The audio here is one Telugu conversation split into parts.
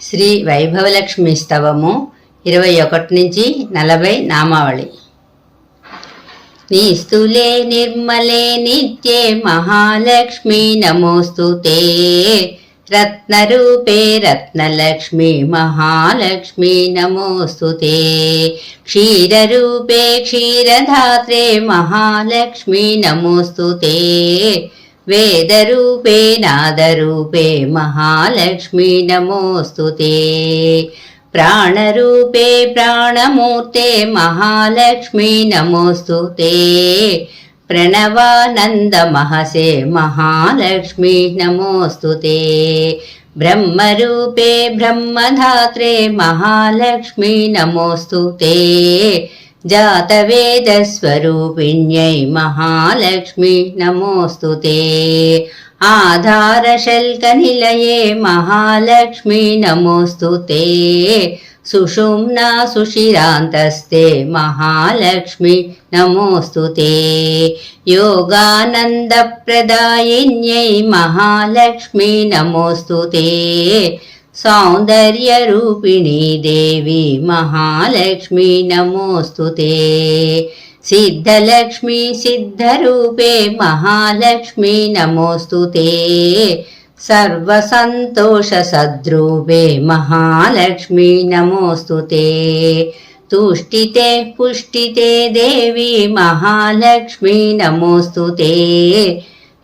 శ్రీ వైభవలక్ష్మి స్తవము ఇరవై ఒకటి నుంచి నలభై నామావళి. నిస్తులే నిర్మలే నిత్యే మహాలక్ష్మి నమోస్తుతే రత్నరూపే రత్నలక్ష్మి మహాలక్ష్మి నమోస్తుతే క్షీరరూపే క్షీరధాత్రే మహాలక్ష్మి నమోస్తుతే వేదరూపే నాదరూపే మహాలక్ష్మి నమోస్తుతే ప్రాణరూపే ప్రాణమూర్తే మహాలక్ష్మి నమోస్తుతే ప్రణవానందమహసే మహాలక్ష్మి నమోస్తుతే బ్రహ్మరూపే బ్రహ్మధాత్రే మహాలక్ష్మి నమోస్తుతే जातवेदस्वरूपिण्यै महालक्ष्मी नमोऽस्तु ते आधारशल्कनिलये महालक्ष्मी नमोऽस्तु ते सुषुम्ना सुशिरान्तस्ते महालक्ष्मी नमोऽस्तु ते योगानन्दप्रदायिन्यै महालक्ष्मी नमोऽस्तु ते सौन्दर्यरूपिणी देवी महालक्ष्मी नमोऽस्तु ते सिद्धलक्ष्मी सिद्धरूपे महालक्ष्मी नमोऽस्तु ते सर्वसन्तोषसद्रूपे महालक्ष्मी नमोऽस्तु ते तुष्टिते पुष्टिते देवी महालक्ष्मी नमोऽस्तु ते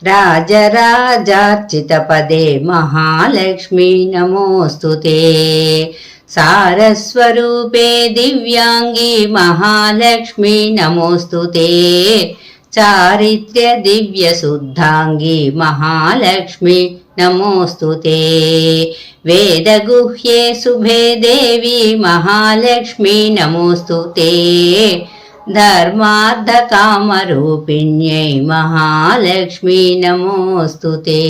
రాజరాజార్చితపదే మహాలక్ష్మి నమోస్తు సారస్వరూపే దివ్యాంగి మహాలక్ష్మి నమోస్తు చారిత్ర్య దివ్య శుద్ధాంగి మహాలక్ష్మి నమోస్తు వేదగుహ్యే శుభే దేవి మహాలక్ష్మి నమోస్తు धर्मार्थकामरूपिण्यै महालक्ष्मी नमोऽस्तु ते